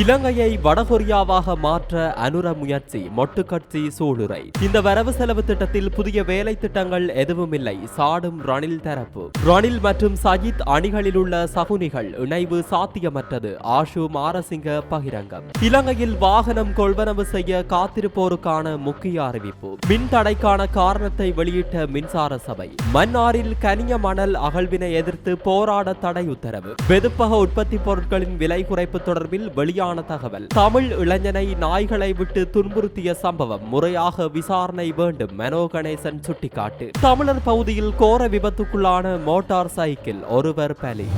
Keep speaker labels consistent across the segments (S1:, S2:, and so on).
S1: இலங்கையை வடகொரியாவாக மாற்ற அனுர முயற்சி மொட்டுக்கட்சி சூளுரை. இந்த வரவு செலவு திட்டத்தில் புதிய வேலை திட்டங்கள் எதுவும் இல்லை சாடும் ரணில் தரப்பு. ரணில் மற்றும் சஜித் அணிகளில் உள்ள சகுனிகள் இணைவு சாத்தியமற்றது ஆஷு மாரசிங்க பகிரங்கம். இலங்கையில் வாகனம் கொள்வனவு செய்ய காத்திருப்போருக்கான முக்கிய அறிவிப்பு. மின் தடைக்கான காரணத்தை வெளியிட்ட மின்சார சபை. மன்னாரில் கனிய மணல் அகழ்வினை எதிர்த்து போராட தடை உத்தரவு. வெதுப்பக உற்பத்தி பொருட்களின் விலை குறைப்பு தொடர்பில் வெளியான வெளியான தகவல். தமிழ் இளைஞனை நாய்களை விட்டு துன்புறுத்திய சம்பவம் முறையாக விசாரணை வேண்டும் மனோ கணேசன் சுட்டிக்காட்டு. தமிழர் பகுதியில் கோர விபத்துக்குள்ளான மோட்டார் சைக்கிள் ஒருவர் பலி.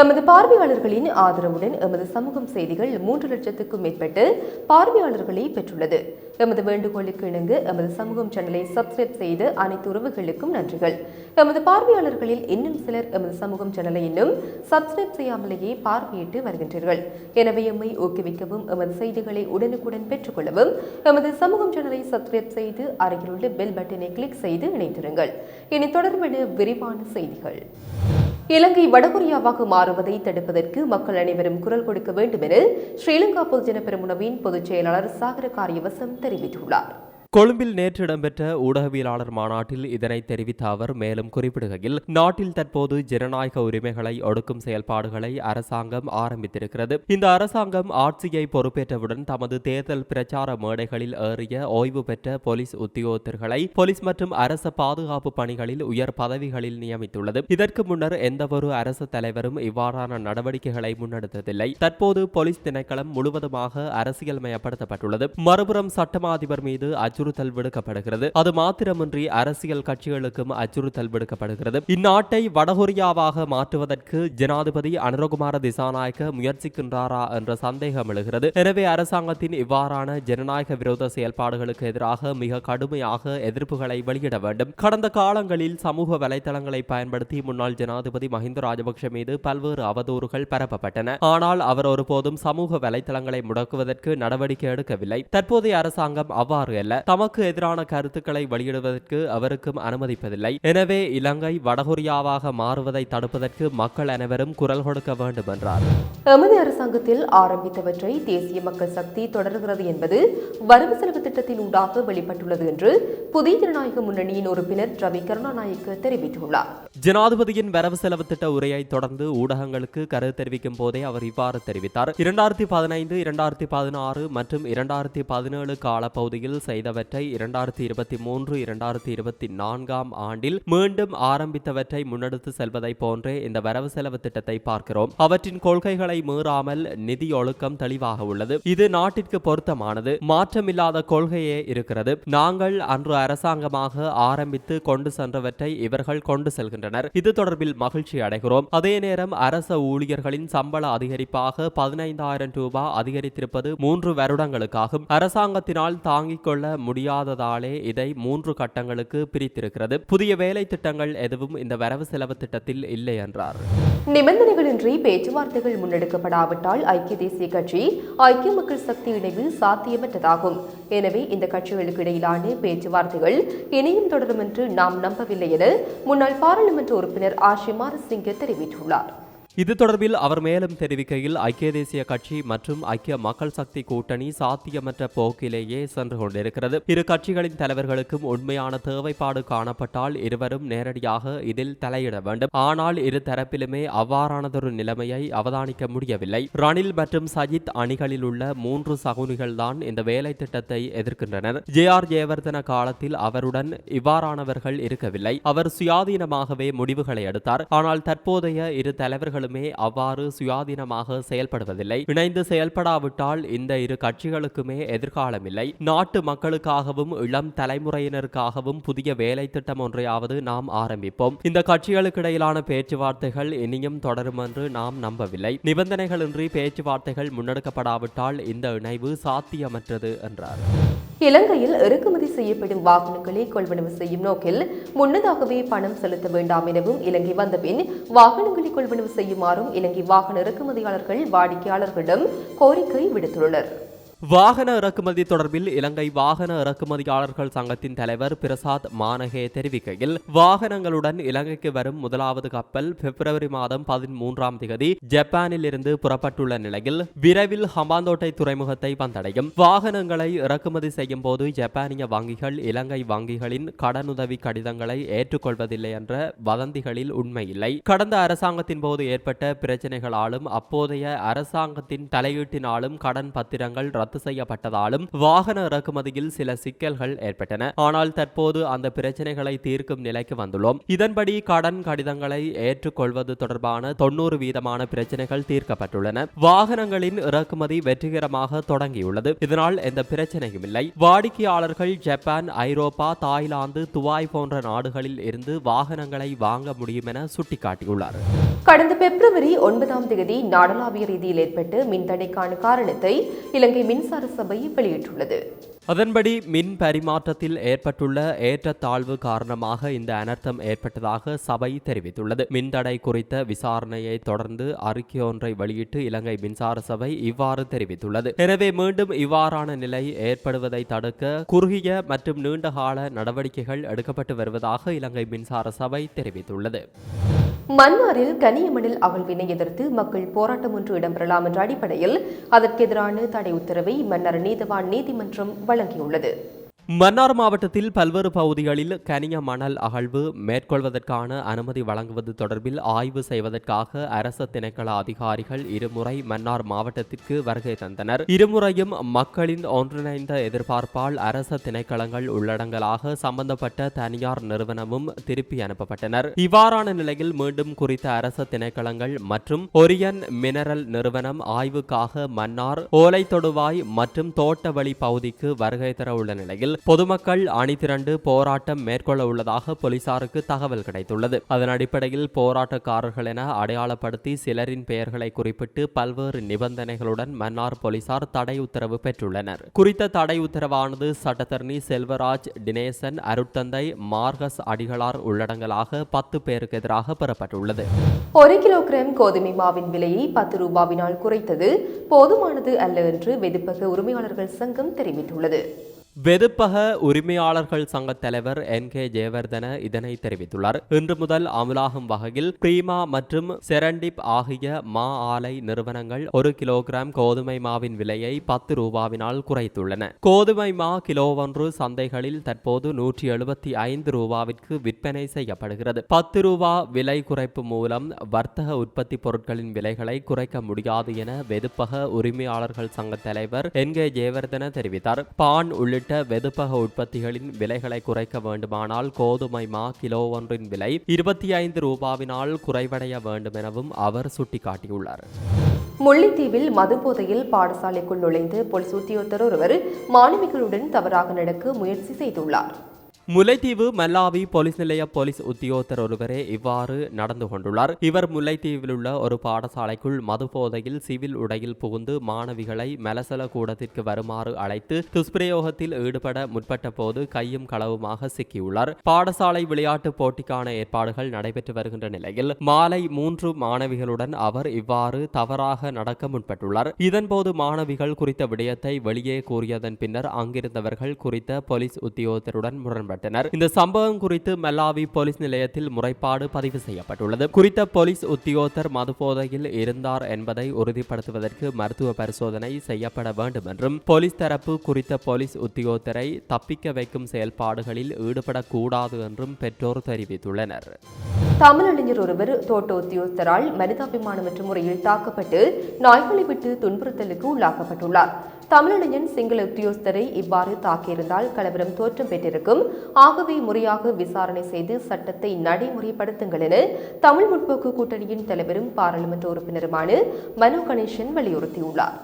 S2: எமது பார்வையாளர்களின் ஆதரவுடன் எமது சமூகம் செய்திகள் மூன்று லட்சத்துக்கும் மேற்பட்டு பார்வையாளர்களை பெற்றுள்ளது. எமது வேண்டுகோளுக்கு இணங்க எமது சமூகம் சேனலை சப்ஸ்கிரைப் செய்து அனைத்து உறவுகளுக்கும் நன்றிகள். எமது பார்வையாளர்களில் இன்னும் சிலர் எமது சமூகம் சேனலை இன்னும் சப்ஸ்கிரைப் செய்யாமலேயே பார்வையிட்டு வருகின்றீர்கள். எனவே எம்மை ஊக்குவிக்கவும் எமது செய்திகளை உடனுக்குடன் பெற்றுக்கொள்ளவும் எமது சமூகம் சேனலை சப்ஸ்கிரைப் செய்து அருகில் உள்ள பெல் பட்டனை கிளிக் செய்து இணைந்திருங்கள். இனி தொடர்பான விரிவான செய்திகள். இலங்கை வடகொரியாவாக மாறுவதை தடுப்பதற்கு மக்கள் அனைவரும் குரல் கொடுக்க வேண்டும் என ஸ்ரீலங்கா பொதுஜன பெருமுனவின் பொதுச் செயலாளர் சாகர காரியவசம் தெரிவித்துள்ளார்.
S1: கொழும்பில் நேற்று இடம்பெற்ற ஊடகவியலாளர் மாநாட்டில் இதனை தெரிவித்த அவர் மேலும் குறிப்பிடுகையில் நாட்டில் தற்போது ஜனநாயக உரிமைகளை ஒடுக்கும் செயல்பாடுகளை அரசாங்கம் ஆரம்பித்திருக்கிறது. இந்த அரசாங்கம் ஆட்சியை பொறுப்பேற்றவுடன் தமது தேர்தல் பிரச்சார மேடைகளில் ஏறிய ஓய்வு பெற்ற போலீஸ் உத்தியோகத்தர்களை போலீஸ் மற்றும் அரச பாதுகாப்பு பணிகளில் உயர் பதவிகளில் நியமித்துள்ளது. இதற்கு முன்னர் எந்தவொரு அரசு தலைவரும் இவ்வாறான நடவடிக்கைகளை முன்னெடுத்ததில்லை. தற்போது போலீஸ் திணைக்களம் முழுவதுமாக அரசியல் மயப்படுத்தப்பட்டுள்ளது. மறுபுறம் சட்டமா அதிபர் மீது அச்சுறுத்தல் விடுக்கப்படுகிறது. அது மாத்திரமின்றி அரசியல் கட்சிகளுக்கும் அச்சுறுத்தல் விடுக்கப்படுகிறது. இந்நாட்டை வடகொரியாவாக மாற்றுவதற்கு ஜனாதிபதி அனுரகுமார திசாநாயக்க முயற்சிக்கின்றாரா என்ற சந்தேகம் எழுகிறது. எனவே அரசாங்கத்தின் இவ்வாறான ஜனநாயக விரோத செயல்பாடுகளுக்கு எதிராக மிக கடுமையாக எதிர்ப்புகளை வெளியிட வேண்டும். கடந்த காலங்களில் சமூக வலைதளங்களை பயன்படுத்தி முன்னாள் ஜனாதிபதி மஹிந்த ராஜபக்ஷ மீது பல்வேறு அவதூறுகள் பரப்பப்பட்டன. ஆனால் அவர் ஒருபோதும் சமூக வலைதளங்களை முடக்குவதற்கு நடவடிக்கை எடுக்கவில்லை. தற்போதைய அரசாங்கம் அவ்வாறு அல்ல. தமக்கு எதிரான கருத்துக்களை வெளியிடுவதற்கு அவருக்கும் அனுமதிப்பதில்லை. எனவே இலங்கை வடகொரியாவாக மாறுவதை தடுப்பதற்கு மக்கள் அனைவரும் குரல் கொடுக்க வேண்டும் என்றார்.
S2: எமது அரசாங்கத்தில் ஆரம்பித்தவற்றை தேசிய மக்கள் சக்தி தொடர்கிறது என்பது வரவு செலவு திட்டத்தின் ஊடாக வெளிப்பட்டுள்ளது என்று புதிய ஜனநாயக முன்னணியின் உறுப்பினர் ரவி கருணாநாயக்க தெரிவித்துள்ளார்.
S1: ஜனாதிபதியின் வரவு செலவு திட்ட உரையை தொடர்ந்து ஊடகங்களுக்கு கருத்து தெரிவிக்கும் போதே அவர் இவ்வாறு தெரிவித்தார். இரண்டாயிரத்தி பதினைந்து இரண்டாயிரத்தி பதினாறு மற்றும் இரண்டாயிரத்தி பதினேழு காலப்பகுதியில் ஆரம்பித்தவற்றை இரண்டாயிரத்தி இருபத்தி மூன்று இரண்டாயிரத்தி இருபத்தி நான்காம் ஆண்டில் மீண்டும் ஆரம்பித்தவற்றை முன்னெடுத்து செல்வதை போன்றே இந்த வரவு செலவு திட்டத்தை பார்க்கிறோம். அவற்றின் கொள்கைகளை மீறாமல் நிதி ஒழுக்கம் தெளிவாக உள்ளது. இது நாட்டிற்கு பொருத்தமானது. மாற்றமில்லாத கொள்கையே இருக்கிறது. நாங்கள் அன்று அரசாங்கமாக ஆரம்பித்து கொண்டு சென்றவற்றை இவர்கள் கொண்டு செல்கின்றனர். இது தொடர்பில் மகிழ்ச்சி அடைகிறோம். அதே நேரம் அரச ஊழியர்களின் சம்பள அதிகரிப்பாக பதினைந்தாயிரம் ரூபாய் அதிகரித்திருப்பது மூன்று வருடங்களுக்காகும். அரசாங்கத்தினால் தாங்கிக் கொள்ள முடியாததாலே இதை மூன்று கட்டங்களுக்கு பிரித்திருக்கிறது. புதிய வேலை திட்டங்கள் எதுவும் இந்த வரவு செலவு திட்டத்தில் இல்லை என்றார்.
S2: நிபந்தனைகளின்றி பேச்சுவார்த்தைகள் முன்னெடுக்கப்படாவிட்டால் ஐக்கிய தேசிய கட்சி ஐக்கிய மக்கள் சக்தி இணைவு சாத்தியமற்றதாகும். எனவே இந்த கட்சிகளுக்கு இடையிலான பேச்சுவார்த்தைகள் இனியும் தொடரும் என்று நாம் நம்பவில்லை என முன்னாள் பாராளுமன்ற உறுப்பினர் ஆஷிமார் சிங்க தெரிவித்துள்ளார்.
S1: இது தொடர்பில் அவர் மேலும் தெரிவிக்கையில் ஐக்கிய தேசிய கட்சி மற்றும் ஐக்கிய மக்கள் சக்தி கூட்டணி சாத்தியமற்ற போக்கிலேயே சென்று கொண்டிருக்கிறது. இரு கட்சிகளின் தலைவர்களுக்கும் உண்மையான தேவைப்பாடு காணப்பட்டால் இருவரும் நேரடியாக இதில் தலையிட வேண்டும். ஆனால் இரு தரப்பிலுமே அவ்வாறானதொரு நிலைமையை அவதானிக்க முடியவில்லை. ரணில் மற்றும் சஜித் அணிகளில் உள்ள மூன்று சகுனிகள் தான் இந்த வேலை திட்டத்தை எதிர்க்கின்றனர். ஜே ஆர் ஜெயவர்தன காலத்தில் அவருடன் இவ்வாறானவர்கள் இருக்கவில்லை. அவர் சுயாதீனமாகவே முடிவுகளை எடுத்தார். ஆனால் தற்போதைய இரு தலைவர்கள் கட்சிகளுமே அவ்வாறு சுயாதீனமாக செயல்படுவதில்லை. இணைந்து செயல்படாவிட்டால் இந்த இரு கட்சிகளுக்குமே எதிர்காலம் இல்லை நாட்டு மக்களுக்காகவும் இளம் தலைமுறையினருக்காகவும் புதிய வேலை திட்டம் ஒன்றையாவது நாம் ஆரம்பிப்போம். இந்த கட்சிகளுக்கு இடையிலான பேச்சுவார்த்தைகள் இனியும் தொடரும் என்று நாம் நம்பவில்லை. நிபந்தனைகளின்றி பேச்சுவார்த்தைகள் முன்னெடுக்கப்படாவிட்டால் இந்த இணைவு சாத்தியமற்றது என்றார்.
S2: இலங்கையில் இறக்குமதி செய்யப்படும் வாகனங்களை கொள்வனவு செய்யும் நோக்கில் முன்னதாகவே பணம் செலுத்த வேண்டாம் எனவும் இலங்கை வந்தபின் வாகனங்களை கொள்வனவு செய்யுமாறும் இலங்கை வாகன இறக்குமதியாளர்கள் வாடிக்கையாளர்களிடம் கோரிக்கை விடுத்துள்ளனர்.
S1: வாகன இறக்குமதி தொடர்பில் இலங்கை வாகன இறக்குமதியாளர்கள் சங்கத்தின் தலைவர் பிரசாத் மானகே தெரிவிக்கையில் வாகனங்களுடன் இலங்கைக்கு வரும் முதலாவது கப்பல் பிப்ரவரி மாதம் பதிமூன்றாம் தேதி ஜப்பானில் இருந்து புறப்பட்டுள்ள நிலையில் விரைவில் ஹம்பாந்தோட்டை துறைமுகத்தை வந்தடையும். வாகனங்களை இறக்குமதி செய்யும் போது ஜப்பானிய வங்கிகள் இலங்கை வங்கிகளின் கடனுதவி கடிதங்களை ஏற்றுக்கொள்வதில்லை என்ற வதந்திகளில் உண்மையில்லை. கடந்த அரசாங்கத்தின் போது ஏற்பட்ட பிரச்சனைகளாலும் அப்போதைய அரசாங்கத்தின் தலையீட்டினாலும் கடன் பத்திரங்கள் ரத்து ரத்து செய்யப்பட்டதாலும் வாகன இறக்குமதியில் சில சிக்கல்கள் ஏற்பட்டன. ஆனால் தற்போது அந்த பிரச்சனைகளை தீர்க்கும் நிலைக்கு வந்துள்ளோம். இதன்படி கடன் கடிதங்களை ஏற்றுக்கொள்வது தொடர்பான தொன்னூறு வீதமான பிரச்சனைகள் தீர்க்கப்பட்டுள்ளன. வாகனங்களின் இறக்குமதி வெற்றிகரமாக தொடங்கியுள்ளது. இதனால் எந்த பிரச்சனையும் இல்லை. வாடிக்கையாளர்கள் ஜப்பான் ஐரோப்பா தாய்லாந்து துவாய் போன்ற நாடுகளில் இருந்து வாகனங்களை வாங்க முடியும் என சுட்டிக்காட்டியுள்ளார்.
S2: கடந்த பிப்ரவரி ஒன்பதாம் தேதி நாடளாவிய ரீதியில் ஏற்பட்டு மின்தடைக்கான காரணத்தை இலங்கை மின் மின்சார சபை வெளியிட்டுள்ளது.
S1: அதன்படி மின் பரிமாற்றத்தில் ஏற்பட்டுள்ள ஏற்றத்தாழ்வு காரணமாக இந்த அனர்த்தம் ஏற்பட்டதாக சபை தெரிவித்துள்ளது. மின்தடை குறித்த விசாரணையை தொடர்ந்து அறிக்கை ஒன்றை வெளியிட்டு இலங்கை மின்சார சபை இவ்வாறு தெரிவித்துள்ளது. எனவே மீண்டும் இவ்வாறான நிலை ஏற்படுவதை தடுக்க குறுகிய மற்றும் நீண்டகால நடவடிக்கைகள் எடுக்கப்பட்டு வருவதாக இலங்கை மின்சார சபை தெரிவித்துள்ளது.
S2: மன்னாரில் கனியமணில் அகழ்வினை எதிர்த்து மக்கள் போராட்டம் ஒன்று இடம்பெறலாம் என்ற அடிப்படையில் அதற்கெதிரான தடை உத்தரவை மன்னர் நீதவான் நீதிமன்றம் வழங்கியுள்ளது.
S1: மன்னார் மாவட்டத்தில் பல்வேறு பகுதிகளில் கனிய மணல் அகழ்வு மேற்கொள்வதற்கான அனுமதி வழங்குவது தொடர்பில் ஆய்வு செய்வதற்காக அரச திணைக்கள அதிகாரிகள் இருமுறை மன்னார் மாவட்டத்திற்கு வருகை தந்தனர். இருமுறையும் மக்களின் ஒன்றிணைந்த எதிர்பார்ப்பால் அரச திணைக்களங்கள் உள்ளடங்கலாக சம்பந்தப்பட்ட தனியார் நிறுவனமும் திருப்பி அனுப்பப்பட்டனர். இவ்வாறான நிலையில் மீண்டும் குறித்த அரச திணைக்களங்கள் மற்றும் ஒரியன் மினரல் நிறுவனம் ஆய்வுக்காக மன்னார் ஓலைத்தொடுவாய் மற்றும் தோட்டவழி பகுதிக்கு வருகை தர உள்ள நிலையில் பொதுமக்கள் அணிதிரண்டு போராட்டம் மேற்கொள்ள உள்ளதாக போலீசாருக்கு தகவல் கிடைத்துள்ளது. அதன் அடிப்படையில் போராட்டக்காரர்கள் என அடையாளப்படுத்தி சிலரின் பெயர்களை குறிப்பிட்டு பல்வேறு நிபந்தனைகளுடன் மன்னார் போலீசார் தடை உத்தரவு பெற்றுள்ளனர். குறித்த தடை உத்தரவானது சட்டத்தரணி செல்வராஜ் டினேசன் அருட்தந்தை மார்கஸ் அடிகளார் உள்ளடங்கலாக பத்து பேருக்கு எதிராக பெறப்பட்டுள்ளது.
S2: ஒரு கிலோகிராம் கோதுமை மாவின் விலையை பத்து ரூபாவினால் குறைத்தது. போதுமானது அல்ல என்று வெதுப்பக உரிமையாளர்கள் சங்கம் தெரிவித்துள்ளது.
S1: வெதுப்பக உரிமையாளர்கள் சங்க தலைவர் என் கே ஜெயவர்தன இதனை தெரிவித்துள்ளார். இன்று முதல் அமலாகும் வகையில் பிரீமா மற்றும் செரண்டிப் ஆகிய மா ஆலை நிறுவனங்கள் ஒரு கிலோகிராம் கோதுமை மாவின் விலையை பத்து ரூபாவினால் குறைத்துள்ளன. கோதுமை மா கிலோ ஒன்று சந்தைகளில் தற்போது நூற்றி எழுபத்தி ஐந்து ரூபாவிற்கு விற்பனை செய்யப்படுகிறது. பத்து ரூபா விலை குறைப்பு மூலம் வர்த்தக உற்பத்தி பொருட்களின் விலைகளை குறைக்க முடியாது என வெதுப்பக உரிமையாளர்கள் சங்க தலைவர் என் கே ஜெயவர்தன தெரிவித்தார். பான் உள்ளிட்ட உள்ளிட்ட வெதுப்பக உற்பத்திகளின் விலைகளை குறைக்க வேண்டுமானால் கோதுமை மா கிலோ ஒன்றின் விலை இருபத்தி ஐந்து ரூபாவினால் குறைவடைய வேண்டும் எனவும் அவர் சுட்டிக்காட்டியுள்ளார்.
S2: முல்லைத்தீவில் மதுபோதையில் பாடசாலைக்குள் நுழைந்து போலீஸ் உத்தியோகத்தர் ஒருவர் மாணவிகளுடன் தவறாக நடக்க முயற்சி செய்துள்ளார்.
S1: முல்லைத்தீவு மல்லாவி போலீஸ் நிலைய போலீஸ் உத்தியோகத்தர் ஒருவரே இவ்வாறு நடந்து கொண்டுள்ளார். இவர் முல்லைத்தீவில் உள்ள ஒரு பாடசாலைக்குள் மது போதையில் சிவில் உடையில் புகுந்து மாணவிகளை மலசல கூடத்திற்கு வருமாறு அழைத்து துஷ்பிரயோகத்தில் ஈடுபட முற்பட்ட போது கையும் களவுமாக சிக்கியுள்ளார். பாடசாலை விளையாட்டு போட்டிக்கான ஏற்பாடுகள் நடைபெற்று வருகின்ற நிலையில் மாலை மூன்று மாணவிகளுடன் அவர் இவ்வாறு தவறாக நடக்க முற்பட்டுள்ளார். இதன்போது மாணவிகள் குறித்த விடயத்தை வெளியே கூறியதன் பின்னர் அங்கிருந்தவர்கள் குறித்த போலீஸ் உத்தியோகத்தருடன் முரண்பட்டார் ஈடுபட்டனர் இந்த சம்பவம் குறித்து மல்லாவி போலீஸ் நிலையத்தில் முறைப்பாடு பதிவு செய்யப்பட்டுள்ளது. குறித்த போலீஸ் உத்தியோகத்தர் மதுபோதையில் இருந்தார் என்பதை உறுதிப்படுத்துவதற்கு மருத்துவ பரிசோதனை செய்யப்பட வேண்டும் என்றும் போலீஸ் தரப்பு குறித்த போலீஸ் உத்தியோகத்தரை தப்பிக்க வைக்கும் செயல்பாடுகளில் ஈடுபடக்கூடாது என்றும் பெற்றோர் தெரிவித்துள்ளனர்.
S2: தமிழறிஞர் ஒருவர் தோட்ட உத்தியோகத்தரால் மனிதாபிமானமற்ற முறையில் தாக்கப்பட்டு நாய்களை விட்டு துன்புறுத்தலுக்கு உள்ளாக்கப்பட்டுள்ளார். தமிழறிஞன் சிங்கள உத்தியோகஸ்தரை இவ்வாறு தாக்கியிருந்தால் கலவரம் தோற்றம் பெற்றிருக்கும். ஆகவே முறையாக விசாரணை செய்து சட்டத்தை நடைமுறைப்படுத்துங்கள் என தமிழ் முற்போக்கு கூட்டணியின் தலைவரும் பாராளுமன்ற உறுப்பினருமான மனு கணேசன் வலியுறுத்தியுள்ளார்.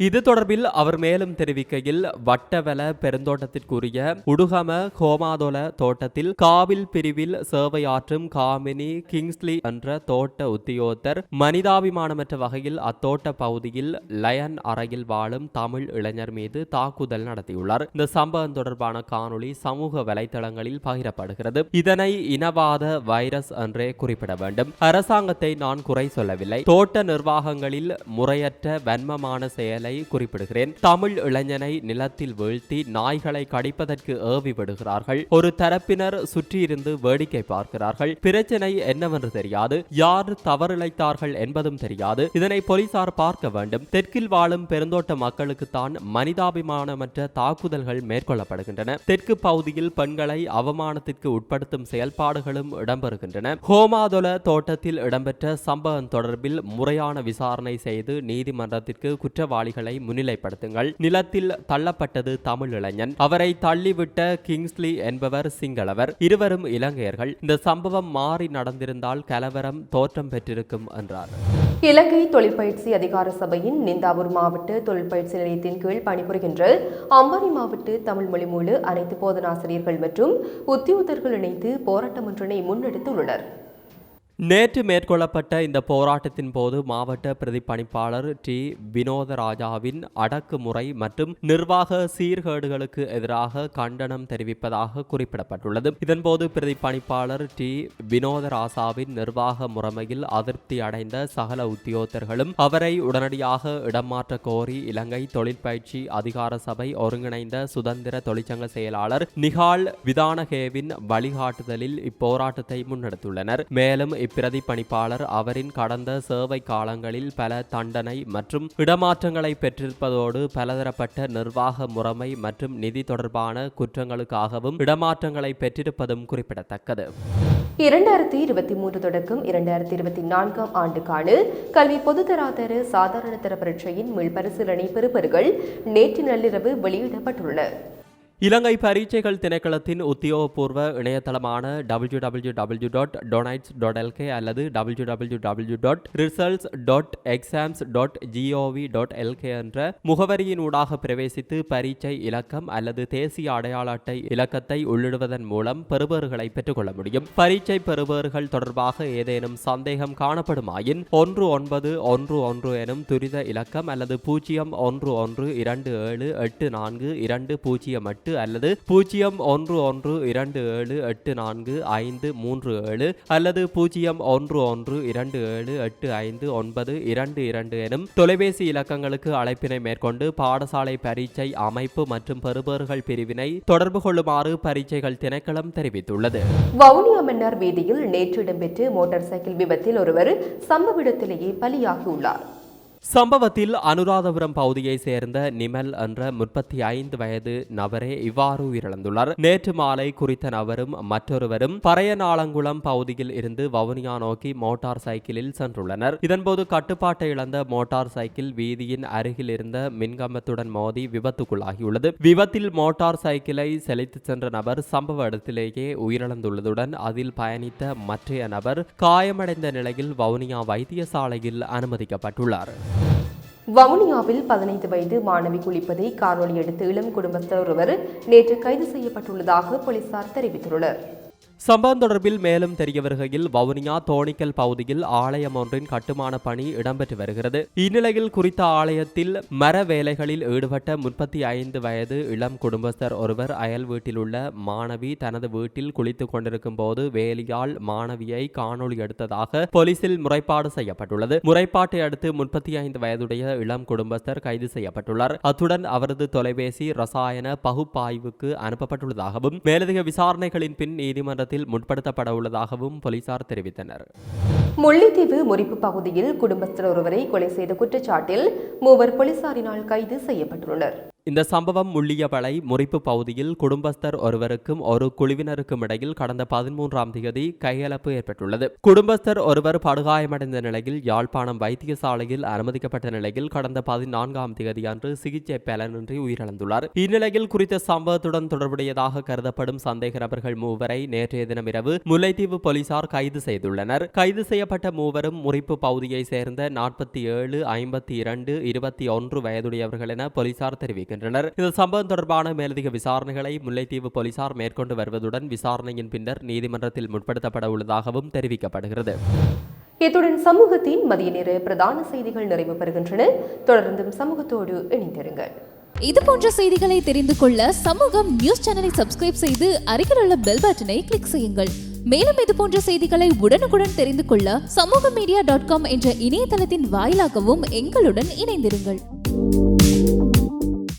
S1: இது தொடர்பில் அவர் மேலும் தெரிவிக்கையில் வட்டவல பெருந்தோட்டத்திற்குரிய உடுகம கோமாதொல தோட்டத்தில் காவில் பிரிவில் சேவையாற்றும் காமினி கிங்ஸ்லி என்ற தோட்ட உத்தியோகத்தர் மனிதாபிமானமற்ற வகையில் அத்தோட்ட பகுதியில் லயன் அறையில் வாழும் தமிழ் இளைஞர் மீது தாக்குதல் நடத்தியுள்ளார். இந்த சம்பவம் தொடர்பான காணொளி சமூக வலைதளங்களில் பகிரப்படுகிறது. இதனை இனவாத வைரஸ் என்றே குறிப்பிட வேண்டும். அரசாங்கத்தை நான் குறை சொல்லவில்லை. தோட்ட நிர்வாகங்களில் முறையற்ற வன்மமான செயல் நிலை குறிப்பிடுகிறேன். தமிழ் இளைஞனை நிலத்தில் வீழ்த்தி நாய்களை கடிப்பதற்கு ஏவி விடுகிறார்கள் ஒரு தரப்பினர் சுற்றியிருந்து வேடிக்கை பார்க்கிறார்கள். பிரச்சனை என்னவென்று தெரியாது. யார் தவறிழைத்தார்கள் என்பதும் தெரியாது. இதனை போலீசார் பார்க்க வேண்டும். தெற்கில் வாழும் பெருந்தோட்ட மக்களுக்குத்தான் மனிதாபிமானமற்ற தாக்குதல்கள் மேற்கொள்ளப்படுகின்றன. தெற்கு பகுதியில் பெண்களை அவமானத்திற்கு உட்படுத்தும் செயல்பாடுகளும் இடம்பெறுகின்றன. ஹோமாதொல தோட்டத்தில் இடம்பெற்ற சம்பவம் தொடர்பில் முறையான விசாரணை செய்து நீதிமன்றத்திற்கு குற்றவாளி முன்னிலைப்படுத்துங்கள். நிலத்தில் தள்ளப்பட்டது தமிழ் இளைஞன். அவரை தள்ளிவிட்ட கிங்ஸ்லி என்பவர் சிங்களவர். இருவரும் இலங்கையர்கள். இந்த சம்பவம் மாறி நடந்திருந்தால் கலவரம் தோற்றம் பெற்றிருக்கும் என்றார்.
S2: இலங்கை தொழிற்பயிற்சி அதிகார சபையின் நிந்தாவூர் மாவட்ட தொழிற்பயிற்சி நிலையத்தின் கீழ் பணிபுரிகின்ற அம்பாறை மாவட்ட தமிழ் மொழி மூல அனைத்து போதனாசிரியர்கள் மற்றும் உத்தியோகத்தர்கள் இணைந்து போராட்டம் ஒன்றினை முன்னெடுத்துள்ளனர்.
S1: நேற்று மேற்கொள்ளப்பட்ட இந்த போராட்டத்தின் போது மாவட்ட பிரதிப்பணிப்பாளர் டி. வினோதராஜாவின் அடக்குமுறை மற்றும் நிர்வாக சீர்கேடுகளுக்கு எதிராக கண்டனம் தெரிவிப்பதாக குறிப்பிடப்பட்டுள்ளது. இதன்போது பிரதிப்பணிப்பாளர் டி. வினோதராசாவின் நிர்வாக முறைமையில் அதிருப்தி அடைந்த சகல உத்தியோகத்தர்களும் அவரை உடனடியாக இடமாற்ற கோரி இலங்கை தொழிற்பயிற்சி அதிகார சபை ஒருங்கிணைந்த சுதந்திர தொழிற்சங்க செயலாளர் நிகால் விதானகேவின் வழிகாட்டுதலில் இப்போராட்டத்தை முன்னெடுத்துள்ளனர். மேலும் பிரதிப்பணிப்பாளர் அவரின் கடந்த சேவை காலங்களில் பல தண்டனை மற்றும் இடமாற்றங்களை பெற்றிருப்பதோடு பலதரப்பட்ட நிர்வாக முறைமை மற்றும் நிதி தொடர்பான குற்றங்களுக்காகவும் இடமாற்றங்களை பெற்றிருப்பதும் குறிப்பிடத்தக்கது.
S2: இரண்டாயிரத்தி இருபத்தி மூன்று தொடக்கம் இரண்டாயிரத்தி இருபத்தி நான்காம் ஆண்டுக்கான கல்வி பொதுத்தராதர சாதாரண தர பரீட்சையின் மீள் பரிசீலனை பெறுபர்கள் நேற்று நள்ளிரவு வெளியிடப்பட்டுள்ளன
S1: இலங்கை பரீட்சைகள் திணைக்களத்தின் உத்தியோகபூர்வ இணையதளமான W W W dot doenets dot LK அல்லது W W W dot results dot exams dot GOV dot LK என்ற முகவரியின் ஊடாக பிரவேசித்து பரீட்சை இலக்கம் அல்லது தேசிய அடையாள அட்டை இலக்கத்தை உள்ளிடுவதன் மூலம் பெறுபவர்களை பெற்றுக்கொள்ள முடியும். பரீட்சை பெறுபவர்கள் தொடர்பாக ஏதேனும் சந்தேகம் காணப்படுமாயின் ஒன்று ஒன்பது ஒன்று ஒன்று எனும் துரித இலக்கம் அல்லது பூஜ்ஜியம் ஒன்று ஒன்று இரண்டு ஏழு எட்டு நான்கு இரண்டு பூஜ்ஜியம் எட்டு எட்டு அல்லது பூஜ்ஜியம் ஒன்று ஒன்று இரண்டு ஏழு எட்டு நான்கு ஐந்து மூன்று ஏழு அல்லது பூஜ்ஜியம் ஒன்று ஒன்று இரண்டு ஏழு எட்டு ஐந்து ஒன்பது இரண்டு இரண்டு எனும் தொலைபேசி இலக்கங்களுக்கு அழைப்பினை மேற்கொண்டு பாடசாலை பரீட்சை அமைப்பு மற்றும் பெறுபேறுகள் பிரிவினை தொடர்பு கொள்ளுமாறு பரீட்சைகள் திணைக்களம் தெரிவித்துள்ளது.
S2: வவுனியா மன்னர் வீதியில் நேற்று இடம்பெற்ற மோட்டார் சைக்கிள் விபத்தில் ஒருவர் சம்பவ இடத்திலேயே பலியாகியுள்ளார்.
S1: சம்பவத்தில் அனுராதபுரம் பகுதியை சேர்ந்த நிமல் என்ற முப்பத்தி ஐந்து வயது நபரே இவ்வாறு உயிரிழந்துள்ளார். நேற்று மாலை குறித்த நபரும் மற்றொருவரும் பறையநாளங்குளம் பகுதியில் இருந்து வவுனியா நோக்கி மோட்டார் சைக்கிளில் சென்றுள்ளனர். இதன்போது கட்டுப்பாட்டை இழந்த மோட்டார் சைக்கிள் வீதியின் அருகில் இருந்த மின்கம்பத்துடன் மோதி விபத்துக்குள்ளாகியுள்ளது. விபத்தில் மோட்டார் சைக்கிளை செலுத்திச் சென்ற நபர் சம்பவ இடத்திலேயே உயிரிழந்துள்ளதுடன் அதில் பயணித்த மற்றைய நபர் காயமடைந்த நிலையில் வவுனியா வைத்தியசாலையில் அனுமதிக்கப்பட்டுள்ளார்.
S2: வவுனியாவில் பதினைந்து வயது மாணவி குளிப்பதை காணொலி எடுத்த இளம் குடும்பஸ்தர் ஒருவர் நேற்று கைது செய்யப்பட்டுள்ளதாக போலீசார் தெரிவித்துள்ளனர்.
S1: சம்பவம் தொடர்பில் மேலும் தெரிய வருகையில் வவுனியா தோணிக்கல் பகுதியில் ஆலயம் ஒன்றின் கட்டுமான பணி இடம்பெற்று வருகிறது. இந்நிலையில் குறித்த ஆலயத்தில் மர வேலைகளில் ஈடுபட்ட முப்பத்தி ஐந்து வயது இளம் குடும்பஸ்தர் ஒருவர் அயல் வீட்டில் உள்ள மாணவி தனது வீட்டில் குளித்துக் கொண்டிருக்கும் போது வேலியால் மாணவியை காணொளி எடுத்ததாக போலீசில் முறைப்பாடு செய்யப்பட்டுள்ளது. முறைப்பாட்டை அடுத்து முப்பத்தி ஐந்து வயதுடைய இளம் குடும்பஸ்தர் கைது செய்யப்பட்டுள்ளார். அத்துடன் அவரது தொலைபேசி ரசாயன பகுப்பாய்வுக்கு அனுப்பப்பட்டுள்ளதாகவும் மேலதிக விசாரணைகளின் பின் நீதிமன்றத்தில் முற்படுத்தப்பட உள்ளதாகவும் போலீசார் தெரிவித்தனர்.
S2: முல்லைத்தீவு முறிப்பு பகுதியில் குடும்பஸ்தர் ஒருவரை கொலை செய்த குற்றச்சாட்டில் மூவர் போலீசாரினால் கைது செய்யப்பட்டுள்ளனர்.
S1: இந்த சம்பவம் முள்ளியவளை முறிப்பு பகுதியில் குடும்பஸ்தர் ஒருவருக்கும் ஒரு குழுவினருக்கும் இடையில் கடந்த பதிமூன்றாம் தேதி கையளப்பு ஏற்பட்டுள்ளது. குடும்பஸ்தர் ஒருவர் படுகாயமடைந்த நிலையில் யாழ்ப்பாணம் வைத்தியசாலையில் அனுமதிக்கப்பட்ட நிலையில் கடந்த பதினான்காம் தேதி அன்று சிகிச்சை பலனின்றி உயிரிழந்துள்ளார். இந்நிலையில் குறித்த சம்பவத்துடன் தொடர்புடையதாக கருதப்படும் சந்தேக நபர்கள் மூவரை நேற்றைய தினம் இரவு முல்லைத்தீவு போலீசார் கைது செய்துள்ளனர். கைது செய்யப்பட்ட மூவரும் முறிப்பு பகுதியை சேர்ந்த நாற்பத்தி ஏழு ஐம்பத்தி இரண்டு இருபத்தி ஒன்று வயதுடையவர்கள் என போலீசார் தெரிவிக்கின்றனர். இந்த சம்பவம் தொடர்பான மேலதிக விசாரணைகளை முல்லைத்தீவு போலீசார் மேற்கொண்டு வருவதுடன் விசாரணையின் பின்னர் நீதிமன்றத்தில் முற்படுத்தப்பட உள்ளதாகவும் தெரிவிக்கப்படுகிறது.
S2: இத்துடன் சமூகத்தின் மதிய நேர பிரதான செய்திகள் நிறைவு பெறுகின்றன. தொடர்ந்தும் சமூகத்தோடு இணைந்திருங்கள்.
S3: இது போன்ற செய்திகளை தெரிந்து கொள்ள சமூகம் நியூஸ் சேனலை சப்ஸ்கிரைப் செய்து அருகில் உள்ள பெல் பட்டனை கிளிக் செய்யுங்கள். மேலும் இது போன்ற செய்திகளை உடனுக்குடன் தெரிந்து கொள்ள சமூக மீடியா டாட் காம் என்ற இணையதளத்தின் வாயிலாகவும் எங்களுடன் இணைந்திருங்கள்.